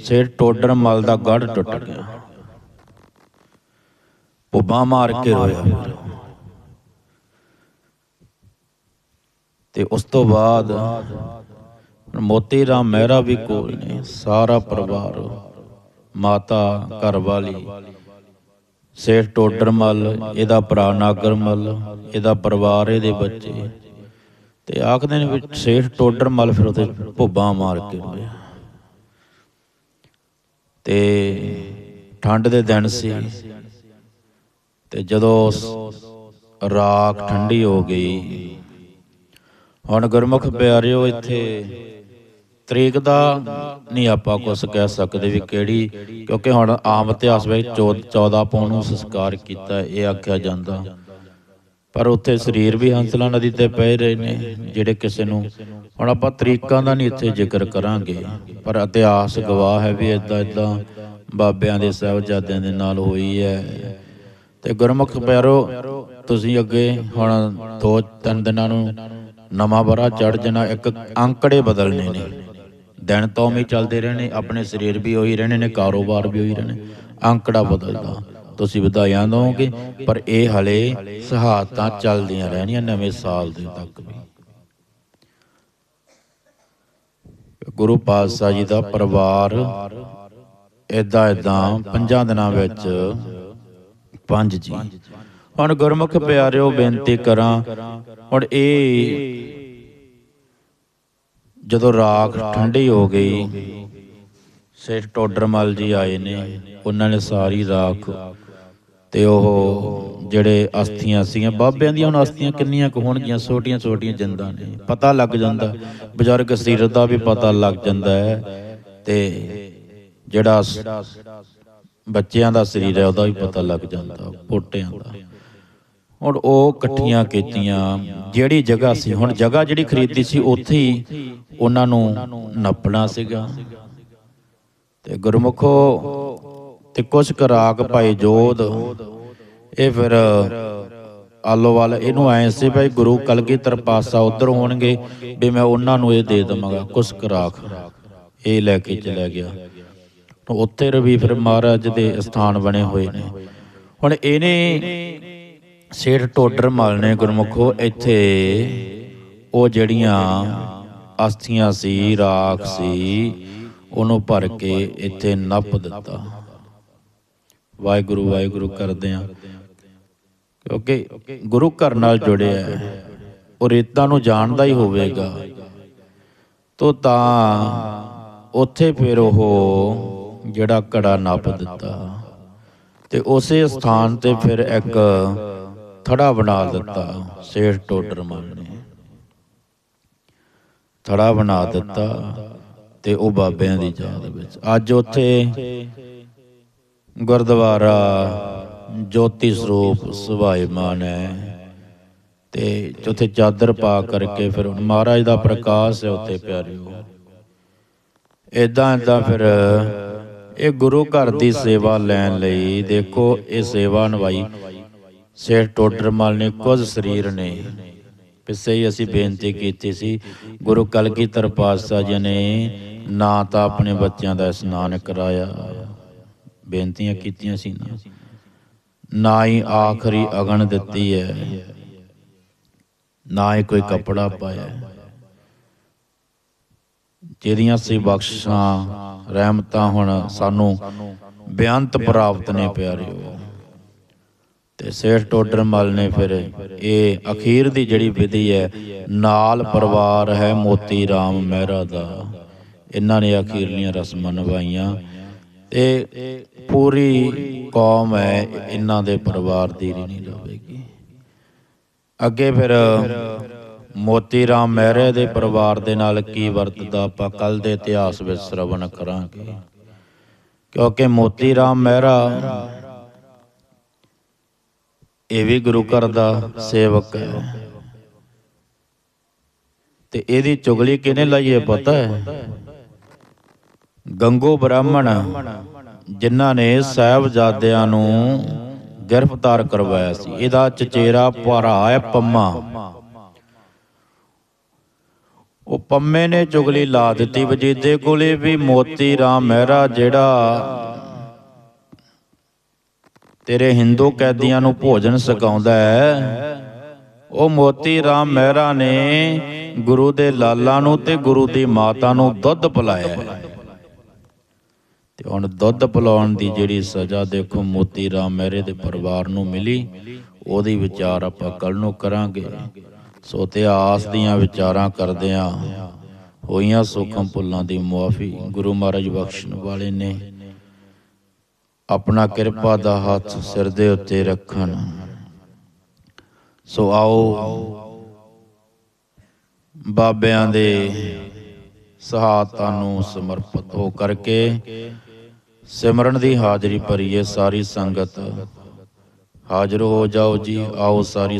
ਸੇਠ ਟੋਡਰ ਮਲ ਦਾ ਗੜ ਟੁੱਟ ਗਿਆ। ਪੁੱਬਾ ਮਾਰ ਕੇ ਰੋਇਆ। ਤੇ ਉਸ ਤੋਂ ਬਾਅਦ ਮੋਤੀ ਰਾਮ ਮਹਿਰਾ ਵੀ ਕੋਲ ਨੇ, ਸਾਰਾ ਪਰਿਵਾਰ। ਮਾਤਾ ਘਰ ਵਾਲੀ ਸੇਠ ਟੋਡਰਮਲ ਇਹਦਾ ਭਰਾ ਨਾਗਰਮਲ ਇਹਦਾ ਪਰਿਵਾਰ ਇਹਦੇ ਬੱਚੇ। ਤੇ ਆਖਦੇ ਨੇ ਵੀ ਸੇਠ ਟੋਡਰਮਲ ਫਿਰ ਉਹਦੇ ਭੁੱਬਾਂ ਮਾਰ ਕੇ ਰੋਇਆ ਤੇ ਠੰਡ ਦੇ ਦਿਨ ਸੀ। ਤੇ ਜਦੋਂ ਰਾਖ ਠੰਡੀ ਹੋ ਗਈ, ਹੁਣ ਗੁਰਮੁਖ ਪਿਆਰਿਓ ਇੱਥੇ ਤਰੀਕ ਦਾ ਨਹੀਂ ਆਪਾਂ ਕੁਝ ਕਹਿ ਸਕਦੇ ਵੀ ਕਿਹੜੀ, ਕਿਉਂਕਿ ਹੁਣ ਆਮ ਇਤਿਹਾਸ ਵਿੱਚ 14 ਪੌਣ ਨੂੰ ਸੰਸਕਾਰ ਕੀਤਾ, ਇਹ ਆਖਿਆ ਜਾਂਦਾ। ਪਰ ਉੱਥੇ ਸਰੀਰ ਵੀ ਹੰਸਲਾ ਨਦੀ ਤੇ ਪਏ ਰਹੇ ਨੇ, ਜਿਹੜੇ ਕਿਸੇ ਨੂੰ, ਹੁਣ ਆਪਾਂ ਤਰੀਕਾਂ ਦਾ ਨਹੀਂ ਇੱਥੇ ਜ਼ਿਕਰ ਕਰਾਂਗੇ। ਪਰ ਇਤਿਹਾਸ ਗਵਾਹ ਹੈ ਵੀ ਇਦਾਂ ਇਦਾਂ ਬਾਬਿਆਂ ਦੇ ਸਾਹਿਬਜ਼ਾਦਿਆਂ ਦੇ ਨਾਲ ਹੋਈ ਹੈ। ਤੇ ਗੁਰਮੁਖ ਪਿਆਰੋ, ਤੁਸੀਂ ਅੱਗੇ ਹੁਣ ਦੋ, ਤਿੰਨ ਦਿਨਾਂ ਨੂੰ ਨਵਾਂ ਬਰਾ ਚੜ ਜਾਣਾ, ਇੱਕ ਅੰਕੜੇ ਬਦਲਨੇ ਨੇ। ਦਿਨ ਤੋਂ ਵੀ ਚੱਲਦੇ ਰਹਿਣੇ, ਆਪਣੇ ਸਰੀਰ ਵੀ ਉਹੀ ਰਹਿਣੇ ਨੇ, ਕਾਰੋਬਾਰ ਵੀ ਉਹੀ ਰਹਿਣੇ, ਅੰਕੜਾ ਬਦਲਦਾ। ਤੁਸੀਂ ਵਧਾਈਆਂ ਦਵੋਗੇ ਪਰ ਇਹ ਹਲੇ ਸਹਾਇਤਾਂ ਚੱਲਦੀਆਂ ਰਹਿਣੀਆਂ ਨਵੇਂ ਸਾਲ ਦੇ ਤੱਕ ਵੀ। ਗੁਰੂ ਪਾਤਸ਼ਾਹ ਜੀ ਦਾ ਪਰਿਵਾਰ ਇਦਾਂ ਇਦਾਂ ਪੰਜਾਂ ਦਿਨਾਂ ਵਿੱਚ ਪੰਜ ਜੀ। ਹੁਣ ਗੁਰਮੁਖ ਪਿਆਰਿਓ, ਬੇਨਤੀ ਕਰਾਂ, ਹੁਣ ਇਹ ਜਦੋਂ ਰਾਖ ਠੰਡੀ ਹੋ ਗਈ ਸੇਠ ਟੋਡਰਮਲ ਜੀ ਆਏ ਨੇ, ਉਹਨਾਂ ਨੇ ਸਾਰੀ ਰਾਖ ਤੇ ਉਹ ਜਿਹੜੇ ਅਸਥੀਆਂ ਸੀਗੀਆਂ, ਬਾਬਿਆਂ ਦੀਆਂ ਹੁਣ ਅਸਥੀਆਂ ਕਿੰਨੀਆਂ ਕੁ ਹੋਣਗੀਆਂ, ਛੋਟੀਆਂ ਛੋਟੀਆਂ ਜਿੰਦਾਂ ਨੇ, ਪਤਾ ਲੱਗ ਜਾਂਦਾ, ਬਜ਼ੁਰਗ ਸੀਰਤ ਦਾ ਵੀ ਪਤਾ ਲੱਗ ਜਾਂਦਾ ਹੈ ਤੇ ਜਿਹੜਾ ਬੱਚਿਆਂ ਦਾ ਸਰੀਰ ਹੈ, ਉਹਦਾ ਵੀ ਪਤਾ ਲੱਗ ਜਾਂਦਾ, ਪੋਟਿਆਂ ਦਾ। ਹੁਣ ਉਹ ਇਕੱਠੀਆਂ ਕੀਤੀਆਂ। ਜਿਹੜੀ ਜਗ੍ਹਾ ਸੀ, ਹੁਣ ਜਗ੍ਹਾ ਜਿਹੜੀ ਖਰੀਦੀ ਸੀ, ਉੱਥੇ ਹੀ ਉਹਨਾਂ ਨੂੰ ਨੱਪਣਾ ਸੀਗਾ। ਤੇ ਗੁਰਮੁਖੋ, ਤੇ ਕੁਛ ਕਰਾਕ ਭਾਈ ਜੋਧ, ਇਹ ਫਿਰ ਆਲੋਵਾਲ ਇਹਨੂੰ ਐ ਸੀ ਭਾਈ ਗੁਰੂ ਕਲਗੀਧਰ ਪਾਸਾ ਉਧਰ ਹੋਣਗੇ, ਵੀ ਮੈਂ ਉਹਨਾਂ ਨੂੰ ਇਹ ਦੇ ਦਵਾਂਗਾ, ਕੁਛ ਕਰਾਕ ਇਹ ਲੈ ਕੇ ਚਲਾ ਗਿਆ। ਉੱਥੇ ਰਵੀ ਫਿਰ ਮਹਾਰਾਜ ਦੇ ਸਥਾਨ ਬਣੇ ਹੋਏ ਨੇ। ਹੁਣ ਇਹਨੇ ਸੇਠ ਟੋਡਰ ਮਲ ਨੇ ਗੁਰਮੁਖੋ, ਇੱਥੇ ਉਹ ਜਿਹੜੀਆਂ ਅਸਥੀਆਂ ਸੀ, ਰਾਖ ਸੀ, ਉਹਨੂੰ ਭਰ ਕੇ ਇੱਥੇ ਨੱਪ ਦਿੱਤਾ। ਵਾਹਿਗੁਰੂ ਵਾਹਿਗੁਰੂ ਕਰਦੇ ਆ। ਕਿਉਂਕਿ ਗੁਰੂ ਘਰ ਨਾਲ ਜੁੜਿਆ ਉਹ ਰੇਤਾਂ ਨੂੰ ਜਾਣਦਾ ਹੀ ਹੋਵੇਗਾ। ਤੋ ਤਾਂ ਉੱਥੇ ਫਿਰ ਉਹ ਜਿਹੜਾ ਕੜਾ ਨੱਪ ਦਿੱਤਾ। ਤੇ ਉਸੇ ਸਥਾਨ ਤੇ ਫਿਰ ਇੱਕ ਥੜਾ ਬਣਾ ਦਿੱਤਾ, ਸੇਠ ਟੋਡਰ ਨੇ ਥੜਾ ਬਣਾ ਦਿੱਤਾ ਤੇ ਉਹ ਬਾਬਿਆਂ ਦੀ ਯਾਦ ਵਿੱਚ। ਅੱਜ ਉੱਥੇ ਗੁਰਦੁਆਰਾ ਜੋਤੀ ਸਰੂਪ ਸੁਭਾਈਮਾਨ ਹੈ ਤੇ ਉੱਥੇ ਚਾਦਰ ਪਾ ਕਰਕੇ ਫਿਰ ਮਹਾਰਾਜ ਦਾ ਪ੍ਰਕਾਸ਼ ਹੈ ਉੱਥੇ ਪਿਆਰਿਓ। ਇਦਾਂ ਇਦਾਂ ਫਿਰ ਇਹ ਗੁਰੂ ਘਰ ਦੀ ਸੇਵਾ ਲੈਣ ਲਈ ਦੇਖੋ, ਇਹ ਸੇਵਾ ਨਵਾਈ ਸਿਰ ਸੇਠ ਟੋਡਰਮਲ ਨੇ ਕੁਝ ਸਰੀਰ ਨੇ। ਪਿੱਛੇ ਹੀ ਅਸੀਂ ਬੇਨਤੀ ਕੀਤੀ ਸੀ, ਗੁਰੂ ਕਲਗੀਧਰ ਪਾਤਸ਼ਾਹ ਜੀ ਨੇ ਨਾ ਤਾਂ ਆਪਣੇ ਬੱਚਿਆਂ ਦਾ ਇਸ਼ਨਾਨ ਕਰਾਇਆ। ਬੇਨਤੀਆਂ ਕੀਤੀਆਂ ਸੀ ਨਾ। ਨਾ ਹੀ ਆਖਰੀ ਅਗਨ ਦਿੱਤੀ ਹੈ। ਨਾ ਹੀ ਕੋਈ ਕਪੜਾ ਪਾਇਆ। ਜਿਹੜੀਆਂ ਸੀ ਬਖਸ਼ਾਂ, ਰਹਿਮਤਾਂ ਹੁਣ ਸਾਨੂੰ ਬੇਅੰਤ ਪ੍ਰਾਪਤ ਨੇ ਪਿਆਰਿਓ। ਤੇ ਸੇਠ ਟੋਡਰ ਟੋਡਰਮਲ ਨੇ ਫਿਰ ਇਹ ਅਖੀਰ ਦੀ ਜਿਹੜੀ ਵਿਧੀ ਹੈ, ਨਾਲ ਪਰਿਵਾਰ ਹੈ ਮੋਤੀ RAM ਮਹਿਰਾ ਦਾ। ਇਹਨਾਂ ਨੇ ਅਖੀਰਲੀਆਂ ਰਸਮਾਂ ਨਿਭਾਈਆਂ ਤੇ ਪੂਰੀ ਕੌਮ ਹੈ, ਇਹਨਾਂ ਦੇ ਪਰਿਵਾਰ ਦੀ ਨਹੀਂ ਰਹੇਗੀ ਅੱਗੇ ਫਿਰ ਮੋਤੀ RAM ਮਹਿਰੇ ਦੇ ਪਰਿਵਾਰ ਦੇ ਨਾਲ ਕੀ ਵਰਤਦਾ ਆਪਾਂ ਕੱਲ ਦੇ ਇਤਿਹਾਸ ਵਿੱਚ ਸ਼ਰਵਣ ਕਰਾਂਗੇ। ਕਿਉਂਕਿ ਮੋਤੀ RAM ਮਹਿਰਾ ਇਹ ਵੀ ਗੁਰੂ ਘਰ ਦਾ ਸੇਵਕ ਹੈ। ਤੇ ਇਹਦੀ ਚੁਗਲੀ ਕਿਹਨੇ ਲਈ ਹੈ ਪਤਾ ਹੈ? ਗੰਗੋ ਬ੍ਰਾਹਮਣ, ਜਿਨ੍ਹਾਂ ਨੇ ਸਾਹਿਬਜ਼ਾਦਿਆਂ ਨੂੰ ਗ੍ਰਿਫਤਾਰ ਕਰਵਾਇਆ ਸੀ। ਇਹਦਾ ਚਚੇਰਾ ਭਰਾ ਹੈ ਪੰਮਾ। ਉਹ ਪੰਮੇ ਨੇ ਚੁਗਲੀ ਲਾ ਦਿੱਤੀ। ਵਜੀਦੇ ਕੋਲੇ ਵੀ ਮੋਤੀ RAM ਮਹਿਰਾ ਜਿਹੜਾ ਤੇਰੇ ਹਿੰਦੂ ਕੈਦੀਆਂ ਨੂੰ ਭੋਜਨ ਸਕਾਉਂਦਾ ਹੈ। ਉਹ ਮੋਤੀ RAM ਮਹਿਰਾ ਨੇ ਗੁਰੂ ਦੇ ਲਾਲਾ ਨੂੰ ਤੇ ਗੁਰੂ ਦੀ ਮਾਤਾ ਨੂੰ ਦੁੱਧ ਪਿਲਾਇਆ ਤੇ ਹੁਣ ਦੁੱਧ ਪਿਲਾਉਣ ਦੀ ਜਿਹੜੀ ਸਜ਼ਾ ਦੇਖੋ ਮੋਤੀ RAM ਮਹਿਰੇ ਦੇ ਪਰਿਵਾਰ ਨੂੰ ਮਿਲੀ ਉਹਦੀ ਵਿਚਾਰ ਆਪਾਂ ਕੱਲ ਨੂੰ ਕਰਾਂਗੇ। ਸੋ ਇਤਿਹਾਸ ਦੀਆਂ ਵਿਚਾਰਾਂ ਕਰਦਿਆਂ ਹੋਈਆਂ ਸੁਖਮ ਭੁੱਲਾਂ ਦੀ ਮੁਆਫੀ ਗੁਰੂ ਮਹਾਰਾਜ ਬਖਸ਼ਣ ਵਾਲੇ ਨੇ। ਆਪਣਾ ਕਿਰਪਾ ਦਾ ਹੱਥ ਸਿਰ ਦੇ ਉੱਤੇ ਰੱਖਣ। ਸੋ ਆਓ ਬਾਬਿਆਂ ਦੇ ਸਹਾਇਤਾ ਨੂੰ ਸਮਰਪਿਤ ਹੋ ਕਰਕੇ ਸਿਮਰਨ ਦੀ ਹਾਜ਼ਰੀ ਭਰੀਏ ਸਾਰੀ ਸੰਗਤ। ਹਾਜ਼ਰ ਹੋ ਜਾਓ ਜੀ ਆਓ ਸਾਰੀ